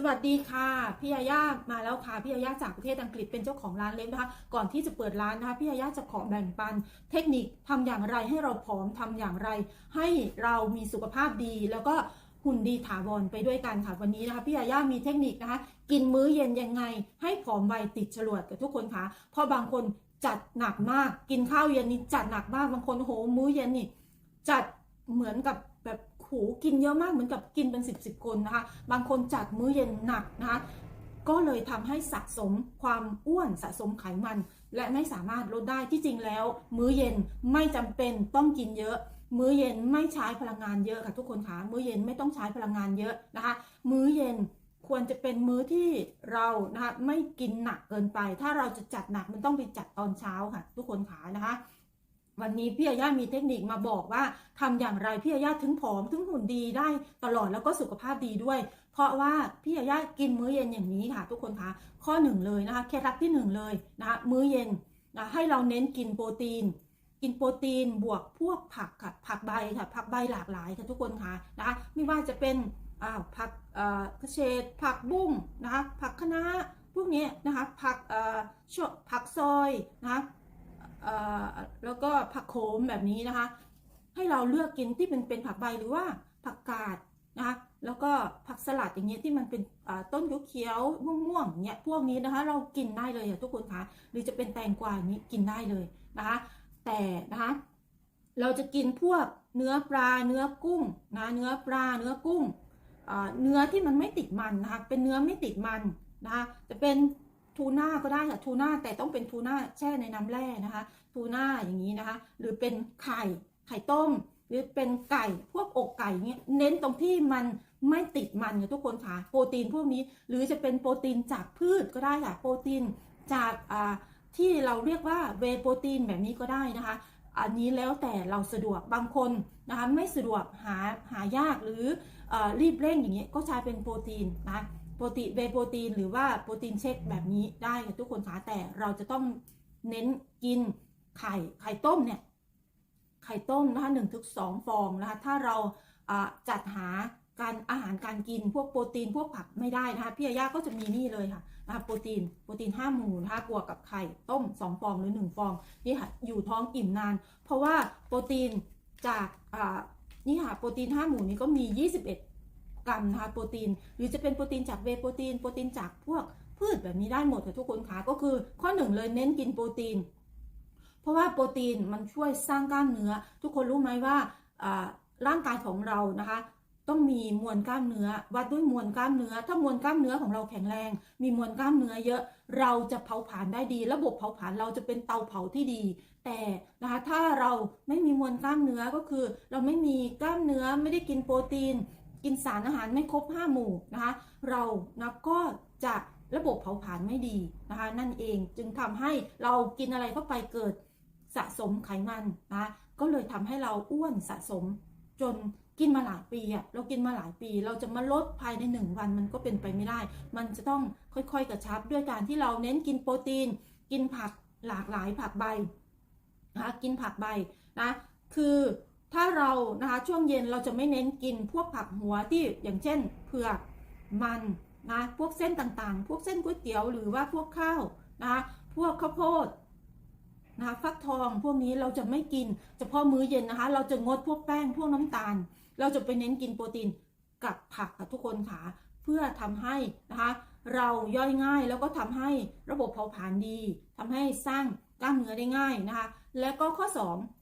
สวัสดีค่ะพี่ยาย่ามาแล้วค่ะพี่ยาย่าจากประเทศอังกฤษเป็นเจ้าของร้านเล็บนะคะก่อนที่จะเปิดร้านนะคะพี่ยาย่าจะขอแบ่งปัน เทคนิคทำอย่างไรให้เราผอมทำอย่างไร ให้เรามีสุขภาพดีแล้วก็หุ่นดีถาวรไปด้วยกันค่ะวันนี้นะคะพี่ยาย่ามีเทคนิคนะคะ กินมื้อเย็นยังไง ให้ผอมไวติดฉลวดกับทุกคนค่ะเพราะบางคนจัดหนักมาก กินข้าวเย็นนี่จัดหนักมากบางคนโหมื้อเย็นนี่จัดเหมือนกับแบบ ขูกินเยอะมากเหมือนกับกินเป็นสิบสิบคนนะคะ บางคนจัดมื้อเย็นหนักนะคะก็เลยทำให้สะสมความอ้วนสะสมไขมัน และไม่สามารถลดได้ที่จริงแล้ว มื้อเย็นไม่จำเป็นต้องกินเยอะ มื้อเย็นไม่ใช้พลังงานเยอะค่ะทุกคนคะมื้อเย็นไม่ต้องใช้พลังงานเยอะนะคะ มื้อเย็นควรจะเป็นมื้อที่เรานะคะไม่กินหนักเกินไป ถ้าเราจะจัดหนักมันต้องไปจัดตอนเช้าค่ะ ทุกคนขานะคะ วันนี้พี่อาย่ามีเทคนิคมาบอกว่าทำอย่างไรพี่อาย่าถึงผอมถึงหุ่นดีได้ตลอดแล้วก็สุขภาพดีด้วย เพราะว่าพี่อาย่ากินมื้อเย็นอย่างนี้ค่ะ ทุกคนคะข้อหนึ่งเลยนะคะเคล็ดลับที่หนึ่งเลยนะคะมื้อเย็นนะให้เราเน้นกินโปรตีน กินโปรตีนบวกพวกผักค่ะผักใบค่ะผักใบหลากหลายค่ะทุกคนคะนะคะไม่ว่าจะเป็นอ่าผักเอ่อกระเฉดผักบุ้งนะคะผักคะน้าพวกนี้นะคะผักเอ่อผักซอยนะคะ แล้วก็ผักโขมแบบนี้นะคะ ให้เราเลือกกินที่เป็นเป็นผักใบหรือว่าผักกาดนะคะแล้วก็ผักสลัดอย่างเงี้ยที่มันเป็นต้นเขียวม่วงๆเงี้ยพวกนี้นะคะ เรากินได้เลยอะทุกคนคะหรือจะเป็นแตงกวาอย่างนี้กินได้เลยนะคะ แต่นะคะเราจะกินพวกเนื้อปลาเนื้อกุ้งนะเนื้อปลาเนื้อกุ้งเนื้อที่มันไม่ติดมันนะคะเป็นเนื้อไม่ติดมันนะคะจะเป็น ทูน่าก็ได้ค่ะทูน่าแต่ต้องเป็นทูน่าแช่ในน้ำแร่นะคะทูน่าอย่างนี้นะคะ หรือเป็นไข่ไข่ต้ม หรือเป็นไก่พวกอกไก่เนี้ยเน้นตรงที่มันไม่ติดมันค่ะทุกคนค่ะโปรตีนพวกนี้ หรือจะเป็นโปรตีนจากพืชก็ได้ค่ะโปรตีนจากอ่าที่เราเรียกว่าเวโปรตีนแบบนี้ก็ได้นะคะ อันนี้แล้วแต่เราสะดวกบางคนนะคะไม่สะดวกหาหายากหรืออรีบเร่งอย่างเงี้ยก็ใช้เป็นโปรตีนนะ โปรตีนเวโปรตีนหรือว่าโปรตีนเชคแบบนี้ได้ค่ะทุกคนคะแต่เราจะต้องเน้นกินไข่ไข่ต้มเนี่ยไข่ต้มนะคะหนึ่งถึงสองฟองนะคะถ้าเราจัดหาการอาหารการกินพวกโปรตีนพวกผักไม่ได้นะคะพี่อาย่าก็จะมีนี่เลยค่ะนะคะโปรตีนโปรตีนห้าหมู่นะคะบวกกับไข่ต้มสองฟองหรือหนึ่งฟองนี่ค่ะอยู่ท้องอิ่มนาน เพราะว่าโปรตีนจากนี่ค่ะโปรตีนห้าหมู่นี้ก็มี 21 กรัมนะคะโปรตีน หรือจะเป็นโปรตีนจากเวย์โปรตีน โปรตีนจากพวกพืชแบบนี้ได้หมดค่ะทุกคนคะก็คือข้อหนึ่งเลยเน้นกินโปรตีน เพราะว่าโปรตีนมันช่วยสร้างกล้ามเนื้อ ทุกคนรู้ไหมว่าอ่าร่างกายของเรานะคะต้องมีมวลกล้ามเนื้อ วัดด้วยมวลกล้ามเนื้อ ถ้ามวลกล้ามเนื้อของเราแข็งแรง มีมวลกล้ามเนื้อเยอะเราจะเผาผลาญได้ดี ระบบเผาผลาญเราจะเป็นเตาเผาที่ดี แต่นะคะถ้าเราไม่มีมวลกล้ามเนื้อก็คือ เราไม่มีกล้ามเนื้อไม่ได้กินโปรตีน กินสารอาหารไม่ครบ 5 หมู่นะคะ เรานะก็จะระบบเผาผลาญไม่ดีนะคะ นั่นเองจึงทำให้เรากินอะไรเข้าไปเกิดสะสมไขมันนะก็เลยทำให้เราอ้วนสะสมจนกินมาหลายปีอะเรากินมาหลายปี เราจะมาลดภายในหนึ่งวันมันก็เป็นไปไม่ได้ มันจะต้องค่อยๆกระชับด้วยการที่เราเน้นกินโปรตีน กินผักหลากหลายผักใบนะคะกินผักใบนะคือ ถ้าเรานะคะช่วงเย็นเราจะไม่เน้นกินพวกผักหัวที่อย่างเช่นเผือกมันนะพวกเส้นต่างๆ พวกเส้นก๋วยเตี๋ยวหรือว่าพวกข้าวนะคะพวกข้าวโพดนะคะฟักทองพวกนี้เราจะไม่กินเฉพาะมื้อเย็นนะคะ เราจะงดพวกแป้งพวกน้ำตาล เราจะไปเน้นกินโปรตีนกับผักค่ะทุกคนค่ะเพื่อทำให้นะคะเราย่อยง่ายแล้วก็ทำให้ระบบเผาผลาญดีทำให้สร้างกล้ามเนื้อได้ง่ายนะคะ และก็ข้อ 2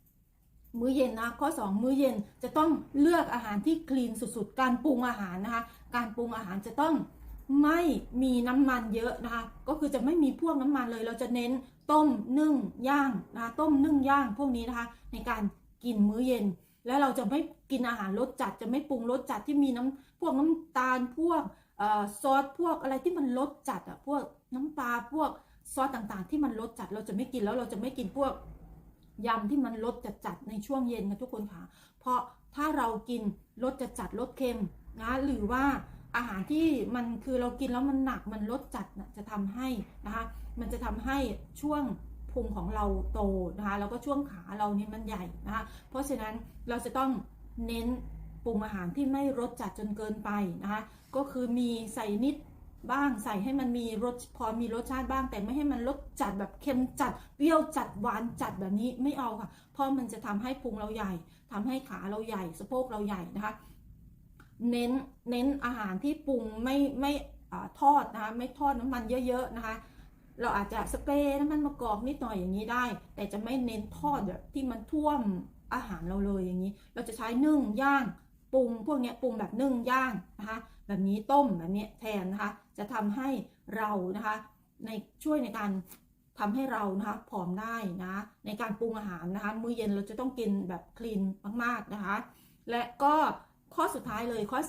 มื้อเย็นนะข้อ 2 มื้อเย็นจะต้องเลือกอาหารที่คลีนสุดๆ การปรุงอาหารนะคะ การปรุงอาหารจะต้องไม่มีน้ำมันเยอะนะคะ ก็คือจะไม่มีพวกน้ำมันเลย เราจะเน้นต้มนึ่งย่างนะคะต้มนึ่งย่างพวกนี้นะคะ ในการกินมื้อเย็น แล้วเราจะไม่กินอาหารรสจัด จะไม่ปรุงรสจัดที่มีน้ำพวกน้ำตาลพวกอซอสพวกอะไรที่มันรสจัดอะพวกน้ำปลาพวกซอสต่างๆ ที่มันรสจัดเราจะไม่กินแล้วเราจะไม่กินพวก ยำที่มันรสจัดๆในช่วงเย็นนะทุกคนค่ะ เพราะถ้าเรากินรสจัดๆรสเค็มนะหรือว่าอาหารที่มันคือเรากินแล้วมันหนักมันรสจัดนะจะทำให้นะคะ มันจะทำให้ช่วงพุงของเราโตนะคะแล้วก็ช่วงขาเรานี่มันใหญ่นะคะ เพราะฉะนั้นเราจะต้องเน้นปรุงอาหารที่ไม่รสจัดจนเกินไปนะคะ ก็คือมีใส่นิด บ้างใส่ให้มันมีรสพอมีรสชาติบ้าง แต่ไม่ให้มันรสจัดแบบเค็มจัดเปรี้ยวจัดหวานจัดแบบนี้ไม่เอาค่ะ เพราะมันจะทำให้พุงเราใหญ่ทำให้ขาเราใหญ่ สะโพกเราใหญ่นะคะ เน้นเน้นอาหารที่ปรุงไม่ไม่ทอดนะคะไม่ทอดน้ำมันเยอะๆนะคะ เราอาจจะสเปรย์น้ำมันมะกอกนิดหน่อยอย่างนี้ได้ แต่จะไม่เน้นทอดแบบที่มันท่วมอาหารเราเลยอย่างนี้ เราจะใช้นึ่งย่าง ปรุงพวกนี้ปรุงแบบนึ่งย่างนะคะแบบนี้ต้มแบบนี้แทนนะคะจะทำให้เรานะคะในช่วยในการทำให้เรานะคะผอมได้นะในการปรุงอาหารนะคะมื้อเย็นเราจะต้องกินแบบคลีนมากๆนะคะและก็ข้อสุดท้ายเลยข้อ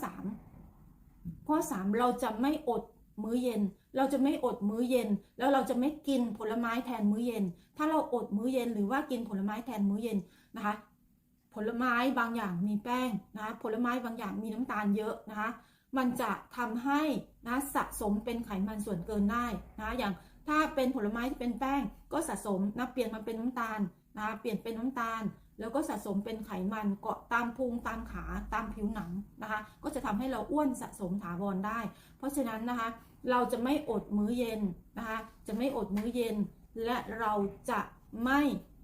3 ข้อ 3 เราจะไม่อดมื้อเย็น เราจะไม่อดมื้อเย็น แล้วเราจะไม่กินผลไม้แทนมื้อเย็น ถ้าเราอดมื้อเย็นหรือว่ากินผลไม้แทนมื้อเย็นนะคะ ผลไม้บางอย่างมีแป้งนะคะผลไม้บางอย่างมีน้ำตาลเยอะนะคะมันจะทำให้นะสะสมเป็นไขมันส่วนเกินได้นะอย่างถ้าเป็นผลไม้ที่เป็นแป้งก็สะสมนะเปลี่ยนมาเป็นน้ำตาลนะเปลี่ยนเป็นน้ำตาล แล้วก็สะสมเป็นไขมันเกาะตามพุงตามขาตามผิวหนังนะคะ ก็จะทำให้เราอ้วนสะสมถาวรได้ เพราะฉะนั้นนะคะ เราจะไม่อดมื้อเย็นนะคะ จะไม่อดมื้อเย็น และเราจะไม่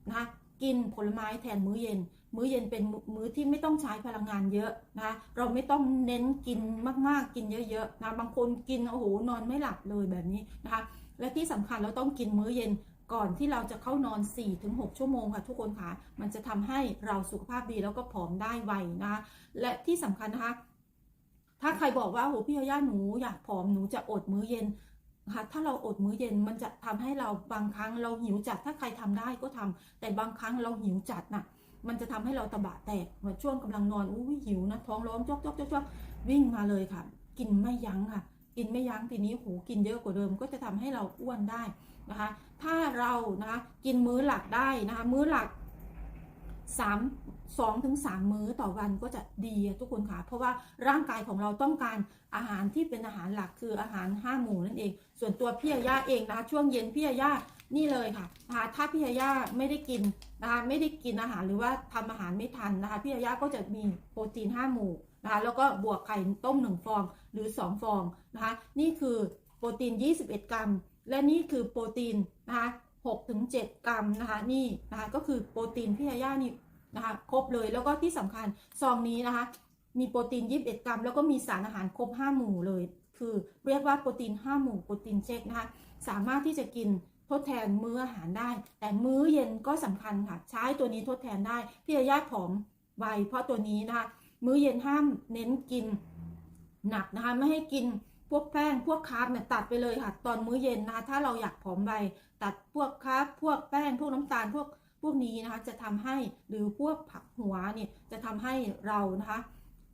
นะคะกินผลไม้แทนมื้อเย็น มื้อเย็นเป็นมื้อที่ไม่ต้องใช้พลังงานเยอะนะเราไม่ต้องเน้นกินมากๆ กินเยอะๆนะบางคนกินโอ้โหนอนไม่หลับเลยแบบนี้นะคะ และที่สำคัญเราต้องกินมื้อเย็นก่อนที่เราจะเข้านอน 4-6 ชั่วโมงค่ะทุกคนค่ะมันจะทำให้เราสุขภาพดีแล้วก็ผอมได้ไวนะคะและที่สำคัญนะคะ ถ้าใครบอกว่าโอ้พี่ย่าหนูอยากผอมหนูจะอดมื้อเย็นนะคะถ้าเราอดมื้อเย็นมันจะทำให้เราบางครั้งเราหิวจัดถ้าใครทำได้ก็ทำแต่บางครั้งเราหิวจัดน่ะ มันจะทำให้เราตะบะแตกเหมือนช่วงกำลังนอนอุ้ยหิวนะท้องร้องจอกจอกจอกจอกวิ่งมาเลยค่ะ กินไม่ยั้งค่ะ กินไม่ยั้งทีนี้โหกินเยอะกว่าเดิมก็จะทำให้เราอ้วนได้นะคะ ถ้าเรานะคะกินมื้อหลักได้นะคะ มื้อหลักสาม สองถึงสามมื้อต่อวันก็จะดีทุกคนค่ะ เพราะว่าร่างกายของเราต้องการอาหารที่เป็นอาหารหลักคืออาหารห้าหมู่นั่นเอง ส่วนตัวพี่ยาย่าเองนะคะช่วงเย็นพี่ยาย่านี่เลยค่ะนะคะถ้าพี่ยาย่าไม่ได้กินนะคะไม่ได้กินอาหารหรือว่าทำอาหารไม่ทันนะคะพี่ยาย่าก็จะมีโปรตีนห้าหมู่นะคะแล้วก็บวกไข่ต้มหนึ่งฟองหรือสองฟองนะคะนี่คือโปรตีน 21 กรัม และนี่คือโปรตีนนะคะ6ถึง7กรัมนะคะนี่นะคะก็คือโปรตีนพี่ยาย่านี่ นะคะครบเลยแล้วก็ที่สำคัญซองนี้นะคะ มีโปรตีน 21 กรัม แล้วก็มีสารอาหารครบ 5 หมู่เลย คือเรียกว่าโปรตีน 5 หมู่โปรตีนเช็คนะคะสามารถที่จะกินทดแทนมื้ออาหารได้ แต่มื้อเย็นก็สำคัญค่ะ ใช้ตัวนี้ทดแทนได้พี่ยาย่าผอมไวเพราะตัวนี้นะคะมื้อเย็นห้ามเน้นกินหนักนะคะไม่ให้กินพวกแป้งพวกคาร์บเนี่ยตัดไปเลยค่ะ ตอนมื้อเย็นนะคะถ้าเราอยากผอมไวตัดพวกคาร์บพวกแป้งพวกน้ำตาลพวก พวกนี้นะคะจะทำให้หรือพวกผักหัวเนี่ยจะทำให้เรานะคะ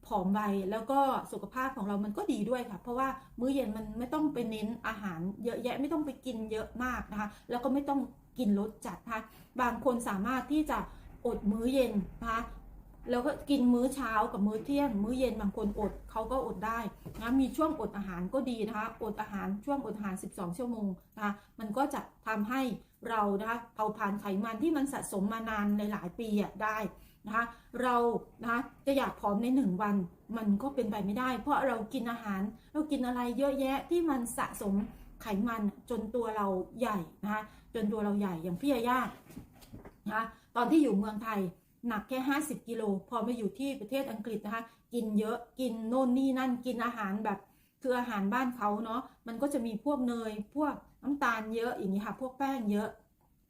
ผอมไวแล้วก็สุขภาพของเรามันก็ดีด้วยค่ะ เพราะว่ามื้อเย็นมันไม่ต้องไปเน้นอาหารเยอะแยะไม่ต้องไปกินเยอะมากนะคะ แล้วก็ไม่ต้องกินรสจัดนะคะบางคนสามารถที่จะอดมื้อเย็นนะคะ แล้วก็กินมื้อเช้ากับมื้อเที่ยง มื้อเย็นบางคนอดเขาก็อดได้นะมีช่วงอดอาหารก็ดีนะคะอดอาหารช่วงอดอาหาร 12 ชั่วโมงนะคะมันก็จะทำให้เรานะคะเผาผลาญไขมันที่มันสะสมมานานในหลายปีอะได้นะคะเรานะคะจะอยากผอมในหนึ่งวันมันก็เป็นไปไม่ได้ เพราะเรากินอาหารเรากินอะไรเยอะแยะที่มันสะสมไขมันจนตัวเราใหญ่นะคะจนตัวเราใหญ่อย่างพี่ยาย่านะคะตอนที่อยู่เมืองไทย หนักแค่ 50 กิโล พอมาอยู่ที่ประเทศอังกฤษนะคะ กินเยอะ กินโน่นนี่นั่น กินอาหารแบบ คืออาหารบ้านเขาเนาะ มันก็จะมีพวกเนย พวกน้ำตาลเยอะ อย่างนี้ค่ะ พวกแป้งเยอะ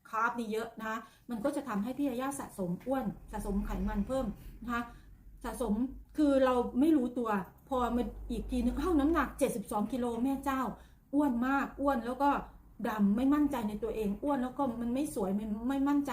คาร์บนี่เยอะนะคะ มันก็จะทำให้พี่ยาย่าสะสมอ้วน สะสมไขมันเพิ่มนะคะ สะสม คือเราไม่รู้ตัว พอมาอีกทีนึงเอ้าน้ำหนัก 72 กิโลแม่เจ้า อ้วนมาก อ้วนแล้วก็ ดำไม่มั่นใจในตัวเองอ้วนแล้วก็มันไม่สวยมันไม่มั่นใจ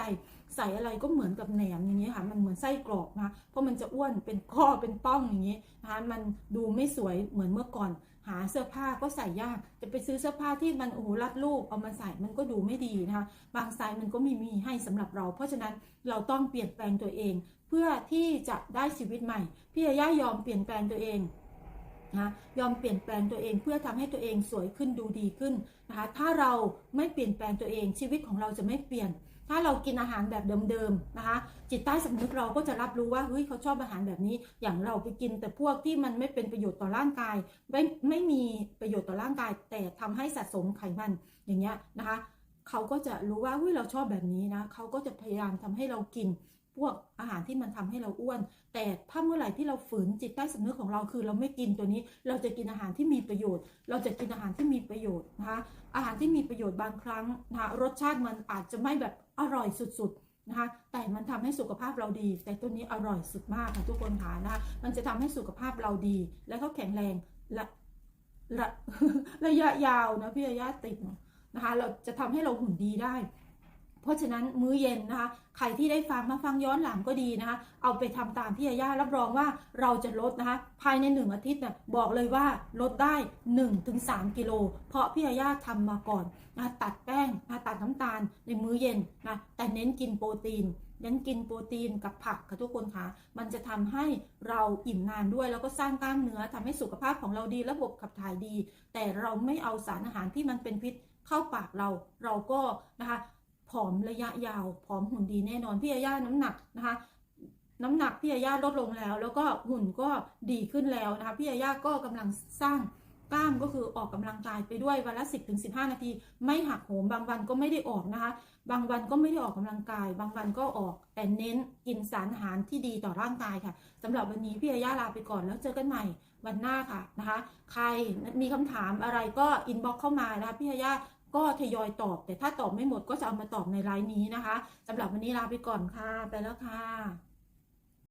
ใส่อะไรก็เหมือนกับแหนมอย่างนี้ค่ะมันเหมือนไส้กรอกนะเพราะมันจะอ้วนเป็นข้อเป็นป้องอย่างนี้นะคะมันดูไม่สวยเหมือนเมื่อก่อน หาเสื้อผ้าก็ใส่ยากจะไปซื้อเสื้อผ้าที่มันโอ้โหรัดรูปเอามาใส่มันก็ดูไม่ดีนะคะบางไซส์มันก็ไม่มีให้สำหรับเรา เพราะฉะนั้นเราต้องเปลี่ยนแปลงตัวเอง เพื่อที่จะได้ชีวิตใหม่พี่ยาย่ายอมเปลี่ยนแปลงตัวเอง นะยอมเปลี่ยนแปลงตัวเองเพื่อทำให้ตัวเองสวยขึ้นดูดีขึ้นนะคะถ้าเราไม่เปลี่ยนแปลงตัวเองชีวิตของเราจะไม่เปลี่ยน ถ้าเรากินอาหารแบบเดิมๆนะคะ จิตใต้สำนึกเราก็จะรับรู้ว่าเฮ้ยเขาชอบอาหารแบบนี้ อย่างเราไปกินแต่พวกที่มันไม่เป็นประโยชน์ต่อร่างกาย ไม่ไม่มีประโยชน์ต่อร่างกาย แต่ทำให้สะสมไขมันอย่างเงี้ยนะคะเขาก็จะรู้ว่าเฮ้ยเราชอบแบบนี้นะเขาก็จะพยายามทำให้เรากิน พวกอาหารที่มันทำให้เราอ้วน แต่ถ้าเมื่อไหร่ที่เราฝืนจิตใต้สำนึกของเราคือเราไม่กินตัวนี้ เราจะกินอาหารที่มีประโยชน์ เราจะกินอาหารที่มีประโยชน์นะคะอาหารที่มีประโยชน์บางครั้งนะคะรสชาติมันอาจจะไม่แบบอร่อยสุดๆนะคะแต่มันทำให้สุขภาพเราดี แต่ตัวนี้อร่อยสุดมากค่ะทุกคนค่ะนะคะมันจะทำให้สุขภาพเราดี และก็แข็งแรงและระระยะยาวนะพี่ยาย่าติดนะคะ เราจะทำให้เราหุ่นดีได้ เพราะฉะนั้นมื้อเย็นนะคะ ใครที่ได้ฟังมาฟังย้อนหลังก็ดีนะคะ เอาไปทำตามพี่ยาย่ารับรองว่าเราจะลดนะคะ ภายในหนึ่งอาทิตย์เนี่ยบอกเลยว่าลดได้ 1-3 กิโล เพราะพี่ยาย่าทำมาก่อนนะตัดแป้งนะตัดน้ำตาลในมื้อเย็นนะแต่เน้นกินโปรตีนเน้นกินโปรตีนกับผักค่ะทุกคนค่ะ มันจะทำให้เราอิ่มนานด้วยแล้วก็สร้างกล้ามเนื้อทำให้สุขภาพของเราดีระบบขับถ่ายดี แต่เราไม่เอาสารอาหารที่มันเป็นพิษเข้าปากเรา เราก็นะคะ ผอมระยะยาว ผอมหุ่นดีแน่นอน พี่ยาย่าน้ำหนักนะคะ น้ำหนักพี่ยาย่าลดลงแล้ว แล้วก็หุ่นก็ดีขึ้นแล้วนะคะ พี่ยาย่าก็กำลังสร้างกล้ามก็คือออกกำลังกายไปด้วยวันละ 10-15ถึง15นาที ไม่หักโหมบางวันก็ไม่ได้ออกนะคะ บางวันก็ไม่ได้ออกกำลังกาย บางวันก็ออกแต่เน้นกินสารอาหารที่ดีต่อร่างกายค่ะสำหรับวันนี้พี่ยาย่าลาไปก่อนแล้วเจอกันใหม่วันหน้าค่ะนะคะ ใครมีคำถามอะไรก็อินบ็อกเข้ามานะคะพี่ยาย่า ก็ทยอยตอบ แต่ถ้าตอบไม่หมดก็จะเอามาตอบในไลน์นี้นะคะสำหรับวันนี้ลาไปก่อนค่ะ ไปแล้วค่ะ